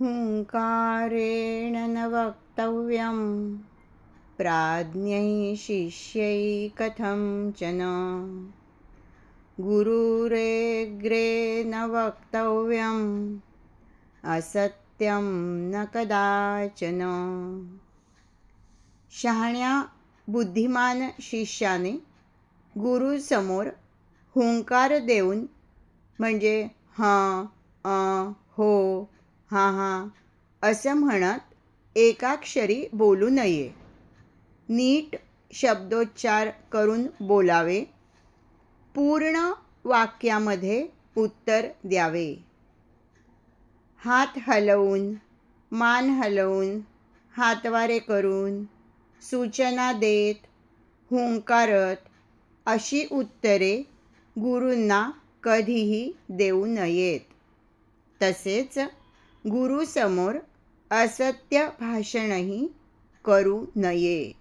हुङ्कारेण न वक्तव्यं प्राज्ञै शिष्यै कथं च न। गुरुरेग्रे न वक्तव्यम्। असत्यं न कदाचन। शहाण्या बुद्धिमान शिष्याने गुरुसमोर हुंकार देऊन म्हणजे हां हो हां हां. असं म्हणत एकाक्षरी बोलू नये. नीट शब्दोच्चार करून बोलावे. पूर्ण वाक्यामध्ये उत्तर द्यावे. हात हलवून मान हलवून हातवारे करून सूचना देत हुंकारत अशी उत्तरे गुरूंना कधीही देऊ नयेत. तसेच गुरुसमोर असत्य भाषणही करू नये.